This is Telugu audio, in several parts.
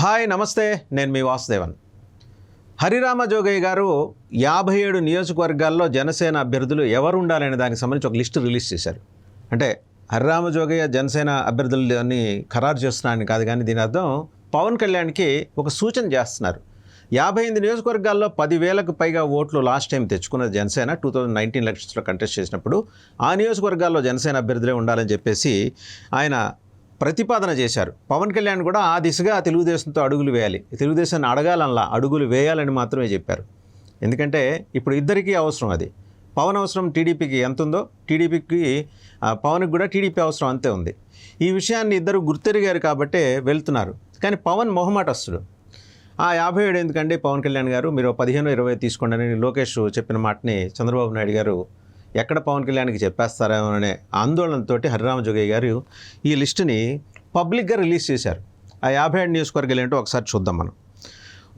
హాయ్ నమస్తే. నేను మీ వాసుదేవన్. హరిరామ జోగయ్య గారు యాభై ఏడు నియోజకవర్గాల్లో జనసేన అభ్యర్థులు ఎవరు ఉండాలనే దానికి సంబంధించి ఒక లిస్టు రిలీజ్ చేశారు. అంటే హరిరామ జోగయ్య జనసేన అభ్యర్థులు ఖరారు చేస్తున్నారని కాదు కానీ దీని అర్థం పవన్ కళ్యాణ్కి ఒక సూచన చేస్తున్నారు. యాభై ఎనిమిది నియోజకవర్గాల్లో పదివేలకు పైగా ఓట్లు లాస్ట్ టైం తెచ్చుకున్న జనసేన టూ థౌజండ్ నైన్టీన్ ఎలక్షన్స్లో కంటెస్ట్ చేసినప్పుడు ఆ నియోజకవర్గాల్లో జనసేన అభ్యర్థులే ఉండాలని చెప్పేసి ఆయన ప్రతిపాదన చేశారు. పవన్ కళ్యాణ్ కూడా ఆ దిశగా తెలుగుదేశంతో అడుగులు వేయాలి. తెలుగుదేశాన్ని అడగాలనలా అడుగులు వేయాలని మాత్రమే చెప్పారు. ఎందుకంటే ఇప్పుడు ఇద్దరికీ అవసరం అది. పవన్ అవసరం టీడీపీకి ఎంత ఉందో టీడీపీకి పవన్కి కూడా టీడీపీ అవసరం అంతే ఉంది. ఈ విషయాన్ని ఇద్దరు గుర్తెరిగారు కాబట్టే వెళ్తున్నారు. కానీ పవన్ మొహమాటస్తుడు. ఆ యాభై ఏడు ఎందుకండి పవన్ కళ్యాణ్ గారు? మీరు పదిహేను ఇరవై తీసుకోండి అని లోకేష్ చెప్పిన మాటని చంద్రబాబు నాయుడు గారు ఎక్కడ పవన్ కళ్యాణ్కి చెప్పేస్తారేమో అనే ఆందోళనతో హరిరామ జోగయ్య గారు ఈ లిస్టుని పబ్లిక్గా రిలీజ్ చేశారు. ఆ యాభై ఏడు నియోజకవర్గాలు ఏంటో ఒకసారి చూద్దాం మనం.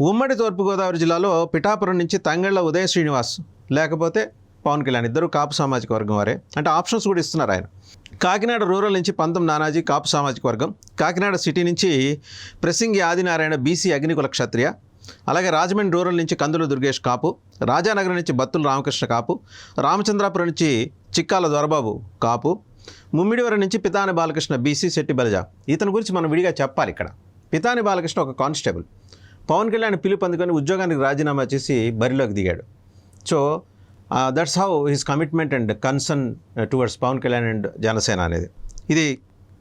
ఉమ్మడి తూర్పుగోదావరి జిల్లాలో పిఠాపురం నుంచి తంగళ్ళ ఉదయ శ్రీనివాస్ లేకపోతే పవన్ కళ్యాణ్ ఇద్దరు కాపు సామాజిక వర్గం వారే. అంటే ఆప్షన్స్ కూడా ఇస్తున్నారు ఆయన. కాకినాడ రూరల్ నుంచి పంతం నానాజీ కాపు సామాజిక వర్గం. కాకినాడ సిటీ నుంచి ప్రసింగి ఆదినారాయణ బీసీ అగ్నికుల క్షత్రియ. అలాగే రాజమండ్రి రూరల్ నుంచి కందుల దుర్గేష్ కాపు రాజానగరం నుంచి బత్తుల రామకృష్ణ కాపు రామచంద్రాపురం నుంచి చిక్కాల దొరబాబు కాపు ముమ్మిడివరం నుంచి పితాని బాలకృష్ణ బీసీ శెట్టి బలజ. ఇతని గురించి మనం విడిగా చెప్పాలి ఇక్కడ. పితాని బాలకృష్ణ ఒక కానిస్టేబుల్. పవన్ కళ్యాణ్ పిలుపు అందుకొని ఉద్యోగానికి రాజీనామా చేసి బరిలోకి దిగాడు. So that's how his commitment and concern towards Pawan Kalyan and Janasena అనేది. ఇది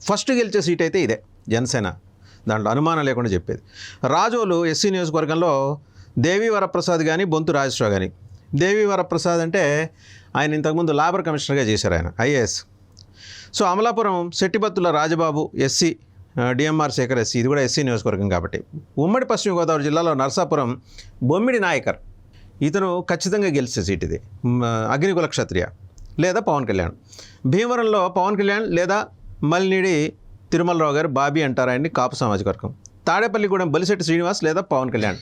ఫస్ట్ గెలిచే సీట్ అయితే ఇదే జనసేన. దాంట్లో అనుమానం లేకుండా చెప్పేది. రాజోలు ఎస్సీ నియోజకవర్గంలో దేవి వరప్రసాద్ కానీ బొంతు రాజేశ్వర కానీ దేవి వరప్రసాద్ అంటే ఆయన ఇంతకుముందు లేబర్ కమిషనర్గా చేశారు ఆయన IAS. So Amalapuram Settibathula Rajababu SC DMR Sekhar SC ఇది కూడా ఎస్సీ నియోజకవర్గం కాబట్టి. ఉమ్మడి పశ్చిమ గోదావరి జిల్లాలో నర్సాపురం బొమ్మిడి నాయకర్. ఇతను ఖచ్చితంగా గెలిచే సీట్ ఇది. అగ్నికుల క్షత్రియ లేదా పవన్ కళ్యాణ్. భీమవరంలో పవన్ కళ్యాణ్ లేదా మల్నిడి తిరుమలరావు గారు బాబీ అంటారు ఆయన్ని కాపు సామాజిక వర్గం తాడేపల్లిగూడెం బలిశెట్టి శ్రీనివాస్ లేదా పవన్ కళ్యాణ్.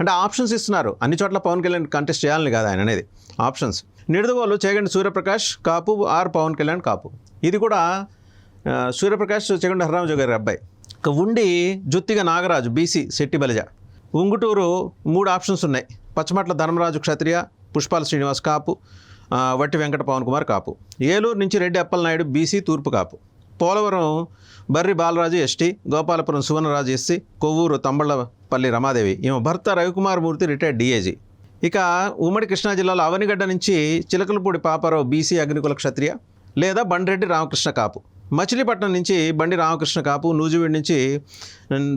అంటే ఆప్షన్స్ ఇస్తున్నారు. అన్ని చోట్ల పవన్ కళ్యాణ్ కంటెస్ట్ చేయాలని కాదు ఆయన అనేది. ఆప్షన్స్. నిడదవోలు చేగండి సూర్యప్రకాష్ కాపు ఆర్ పవన్ కళ్యాణ్ కాపు. ఇది కూడా సూర్యప్రకాష్ చెగండి హర్రామజు గారి అబ్బాయి. ఇక ఉండి జుత్తిగా నాగరాజు బీసీ శెట్టి బలిజ. ఉంగుటూరు మూడు ఆప్షన్స్ ఉన్నాయి. పచ్చమట్ల ధర్మరాజు క్షత్రియ పుష్పాల శ్రీనివాస్ కాపు వట్టి వెంకట పవన్ కుమార్ కాపు. ఏలూరు నుంచి రెడ్డి అప్పలనాయుడు బీసీ తూర్పు కాపు. Polavaram Barri Balaraju ST Gopalapuram Suvarnaraju SC Kovvur Thamballapalli Ramadevi. ఈమె భర్త రవికుమార్ మూర్తి రిటైర్డ్ డిఏజీ. ఇక ఉమ్మడి కృష్ణా జిల్లాలో అవనిగడ్డ నుంచి చిలకలపూడి పాపారావు బీసీ అగ్నికుల క్షత్రియ లేదా బండిరెడ్డి రామకృష్ణ కాపు. మచిలీపట్నం నుంచి బండి రామకృష్ణ కాపు నూజివీడి నుంచి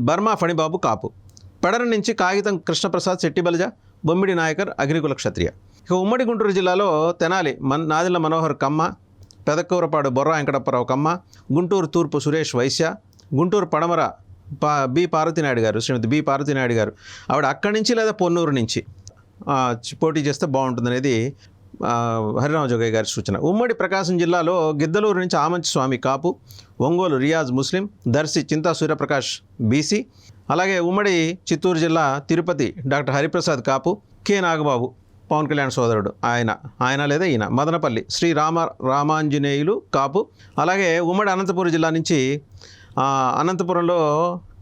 బర్మా ఫణిబాబు కాపు. పెడర నుంచి కాగితం కృష్ణప్రసాద్ శెట్టిబలజ బొమ్మిడి నాయకర్ అగ్నికుల క్షత్రియ. ఇక ఉమ్మడి గుంటూరు జిల్లాలో తెనాలి మన్ నాదిల మనోహర్ కమ్మ పెదకూరపాడు బొర్ర వెంకటప్పరావు కమ్మ గుంటూరు తూర్పు సురేష్ వైశ్య గుంటూరు పడమర పా బి పార్వతీనాయుడు గారు శ్రీమతి బి పార్వతీనాయుడు గారు. ఆవిడ అక్కడి నుంచి లేదా పొన్నూరు నుంచి? పోటీ చేస్తే బాగుంటుంది అనేది హరిరామ జోగయ్య గారి సూచన. ఉమ్మడి ప్రకాశం జిల్లాలో గిద్దలూరు నుంచి ఆమంచి స్వామి కాపు ఒంగోలు రియాజ్ ముస్లిం దర్శి చింతా సూర్యప్రకాష్ బీసీ అలాగే ఉమ్మడి చిత్తూరు జిల్లా తిరుపతి డాక్టర్ హరిప్రసాద్ కాపు కె నాగబాబు పవన్ కళ్యాణ్ సోదరుడు ఆయన ఆయన లేదా ఈయన మదనపల్లి శ్రీ రామ రామాంజనేయులు కాపు. అలాగే ఉమ్మడి అనంతపురం జిల్లా నుంచి అనంతపురంలో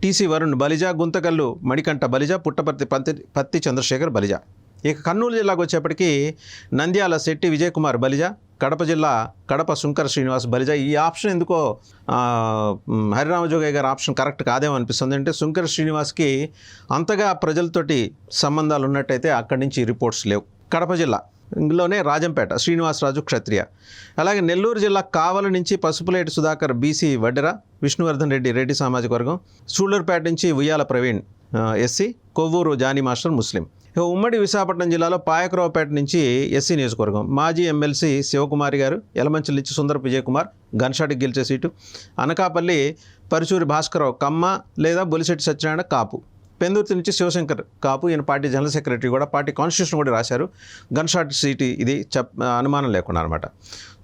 టీసీ వరుణ్ బలిజ గుంతకల్లు మణికంఠ బలిజ పుట్టపర్తి పత్తి పత్తి చంద్రశేఖర్ బలిజ. ఇక కర్నూలు జిల్లాకు వచ్చేప్పటికీ నంద్యాల శెట్టి విజయ్ కుమార్ బలిజ కడప జిల్లా కడప శుంకర శ్రీనివాస్ బలిజ. ఈ ఆప్షన్ ఎందుకో హరిరామజోగయ్య గారి ఆప్షన్ కరెక్ట్ కాదేమో అనిపిస్తుంది. అంటే శుంకర శ్రీనివాస్కి అంతగా ప్రజలతోటి సంబంధాలు ఉన్నట్టయితే అక్కడి నుంచి రిపోర్ట్స్ లేవు. కడప జిల్లా ఇందులోనే రాజంపేట శ్రీనివాసరాజు క్షత్రియ. అలాగే నెల్లూరు జిల్లా కావలి నుంచి పసుపులేటి సుధాకర్ బీసీ వడ్డెర విష్ణువర్ధన్ రెడ్డి రెడ్డి సామాజిక వర్గం సూళ్ళూరుపేట నుంచి Uyyala Praveen SC Kovvur Jani master Muslim. ఇక ఉమ్మడి విశాఖపట్నం జిల్లాలో పాయకరావుపేట నుంచి ఎస్సీ నియోజకవర్గం. మాజీ ఎమ్మెల్సీ శివకుమారి గారు ఎలమంచిల నుంచి సుందర విజయకుమార్ గన్షాట్కి గెలిచే సీటు అనకాపల్లి పరుచూరి భాస్కరరావు కమ్మ లేదా బొలిశెట్టి సత్యనారాయణ కాపు. పెందుర్తి నుంచి శివశంకర్ కాపు. ఈయన పార్టీ జనరల్ సెక్రటరీ కూడా. పార్టీ కాన్స్టిట్యూషన్ కూడా రాశారు. గన్ షాట్ సీటీ ఇది చెప్ అనుమానం లేకుండా అనమాట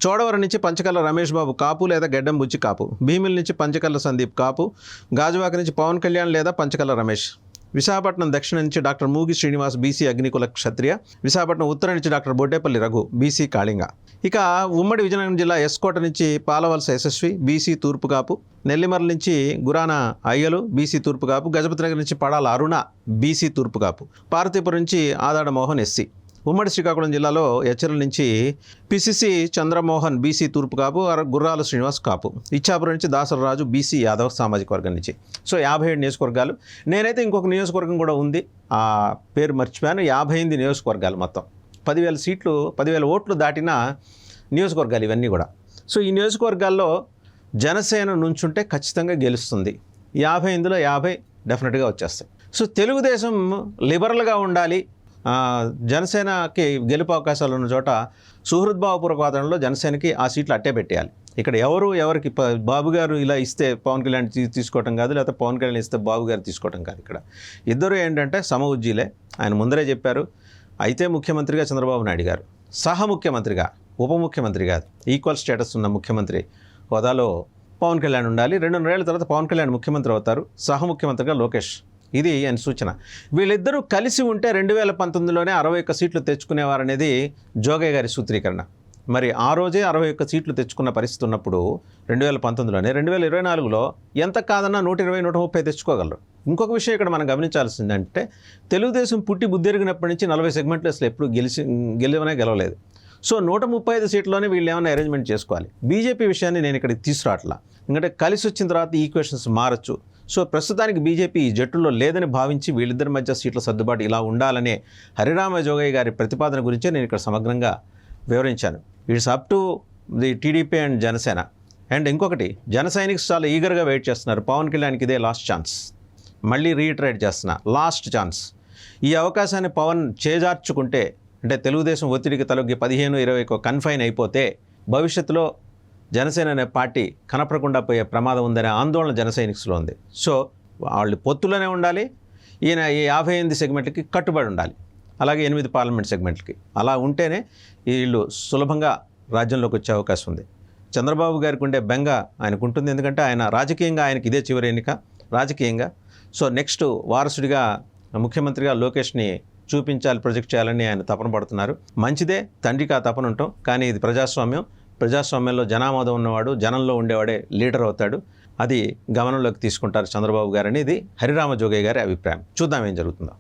చోడవరం నుంచి పంచకల్ల రమేష్ బాబు కాపు లేదా గెడ్డం బుచ్చి కాపు. భీమిల్ నుంచి పంచకల్ల సందీప్ కాపు. గాజువాక నుంచి పవన్ కళ్యాణ్ లేదా పంచకల్ల రమేష్? విశాఖపట్నం దక్షిణ నుంచి డాక్టర్ మూగి శ్రీనివాస్ బీసీ అగ్నికుల క్షత్రియ. విశాఖపట్నం ఉత్తర నుంచి డాక్టర్ బొడ్డేపల్లి రఘు బీసీ కాళింగ. ఇక ఉమ్మడి విజయనగరం జిల్లా ఎస్కోట నుంచి పాలవలస యశస్వి బీసీ తూర్పుకాపు. నెల్లిమర్ల నుంచి గురాన అయ్యలు బీసీ తూర్పుకాపు. గజపతి నగర్ నుంచి పడాల అరుణ బీసీ తూర్పుకాపు. పార్వతీపురం నుంచి ఆదాడ మోహన్ ఎస్సీ. ఉమ్మడి శ్రీకాకుళం జిల్లాలో హెచ్చరిల నుంచి పిసిసి చంద్రమోహన్ బీసీ తూర్పు కాపు అర- గుర్రాల శ్రీనివాస్ కాపు. ఇచ్చాపురం నుంచి దాసరరాజు బీసీ యాదవ్ సామాజిక వర్గం నుంచి. సో యాభై ఏడు నియోజకవర్గాలు. నేనైతే ఇంకొక నియోజకవర్గం కూడా ఉంది. ఆ పేరు మర్చిపోయాను. యాభై ఎనిమిది నియోజకవర్గాలు మొత్తం. పదివేల సీట్లు పదివేల ఓట్లు దాటిన నియోజకవర్గాలు ఇవన్నీ కూడా. సో ఈ నియోజకవర్గాల్లో జనసేన నుంచుంటే ఖచ్చితంగా గెలుస్తుంది. యాభై ఇందులో యాభై డెఫినెట్గా వచ్చేస్తాయి. సో తెలుగుదేశం లిబరల్గా ఉండాలి. జనసేనకి గెలుపు అవకాశాలు ఉన్న చోట సుహృద్భావపూర్వక వాతావరణంలో జనసేనకి ఆ సీట్లు అట్టే పెట్టేయాలి. ఇక్కడ ఎవరు ఎవరికి ప- బాబు గారు ఇలా ఇస్తే పవన్ కళ్యాణ్ తీసుకోవటం కాదు లేకపోతే పవన్ కళ్యాణ్ ఇస్తే బాబు గారు తీసుకోవటం కాదు ఇక్కడ. ఇద్దరు ఏంటంటే సమ ఉజ్జీలే ఆయన ముందరే చెప్పారు. అయితే ముఖ్యమంత్రిగా చంద్రబాబు నాయుడు గారు. సహ ముఖ్యమంత్రిగా ఉప ముఖ్యమంత్రి కాదు ఈక్వల్ స్టేటస్ ఉన్న ముఖ్యమంత్రి హోదాలో పవన్ కళ్యాణ్ ఉండాలి. రెండున్నరేళ్ళ తర్వాత పవన్ కళ్యాణ్ ముఖ్యమంత్రి అవుతారు. సహ ముఖ్యమంత్రిగా లోకేష్ ఇది ఆయన సూచన. వీళ్ళిద్దరూ కలిసి ఉంటే రెండు వేల పంతొమ్మిదిలోనే అరవై ఒక్క సీట్లు తెచ్చుకునేవారనేది జోగయ్య గారి సూత్రీకరణ. మరి ఆ రోజే అరవై ఒక్క సీట్లు తెచ్చుకున్న పరిస్థితి ఉన్నప్పుడు రెండు వేల పంతొమ్మిదిలోనే రెండు వేల ఇరవై నాలుగులో ఎంత కాదన్నా నూట ఇరవై నూట ముప్పై తెచ్చుకోగలరు. ఇంకొక విషయం ఇక్కడ మనం గమనించాల్సిందంటే తెలుగుదేశం పుట్టి బుద్ధిరిగినప్పటి నుంచి నలభై సెగ్మెంట్లు అసలు ఎప్పుడు గెలిచి గెలవనే గెలవలేదు. సో నూట ముప్పై ఐదు సీట్లోనే వీళ్ళు ఏమైనా అరేంజ్మెంట్ చేసుకోవాలి. బీజేపీ విషయాన్ని నేను ఇక్కడికి తీసుకురావట్లా. ఎందుకంటే కలిసి వచ్చిన తర్వాత ఈక్వేషన్స్ మారచ్చు. సో ప్రస్తుతానికి బీజేపీ ఈ జట్టులో లేదని భావించి వీళ్ళిద్దరి మధ్య సీట్ల సర్దుబాటు ఇలా ఉండాలనే హరిరామ జోగయ్య గారి ప్రతిపాదన గురించే నేను ఇక్కడ సమగ్రంగా వివరించాను. It's up to the TDP and Janasena. And ఇంకొకటి జన సైనిక్స్ చాలా ఈగర్గా వెయిట్ చేస్తున్నారు. పవన్ కళ్యాణ్కి ఇదే లాస్ట్ ఛాన్స్. మళ్ళీ రీట్రేట్ చేస్తున్నా. Last chance. ఈ అవకాశాన్ని పవన్ చేజార్చుకుంటే అంటే తెలుగుదేశం ఒత్తిడికి తలొగ్గి పదిహేను ఇరవైకో కన్ఫైన్ అయిపోతే భవిష్యత్తులో జనసేన అనే పార్టీ కనపడకుండా పోయే ప్రమాదం ఉందనే ఆందోళన జన ఉంది. సో వాళ్ళు పొత్తులోనే ఉండాలి. ఈయన ఈ యాభై ఎనిమిది సెగ్మెంట్లకి కట్టుబడి ఉండాలి. అలాగే ఎనిమిది పార్లమెంట్ సెగ్మెంట్లకి. అలా ఉంటేనే వీళ్ళు సులభంగా రాజ్యంలోకి వచ్చే అవకాశం ఉంది. చంద్రబాబు గారికి ఉండే బెంగ ఆయనకు ఉంటుంది. ఎందుకంటే ఆయన రాజకీయంగా ఆయనకి ఇదే చివరి ఎన్నిక. రాజకీయంగా. సో నెక్స్ట్ వారసుడిగా ముఖ్యమంత్రిగా లోకేష్ని చూపించాలి ప్రొజెక్ట్ చేయాలని ఆయన తపన పడుతున్నారు. మంచిదే తండ్రికి ఆ తపన ఉంటాం. కానీ ఇది ప్రజాస్వామ్యం. ప్రజాస్వామ్యంలో జనామోదం ఉన్నవాడు జనంలో ఉండేవాడే లీడర్ అవుతాడు. అది గమనంలోకి తీసుకుంటారు చంద్రబాబు గారు అనేది హరిరామ జోగయ్య గారి అభిప్రాయం. చూద్దాం ఏం జరుగుతుందో.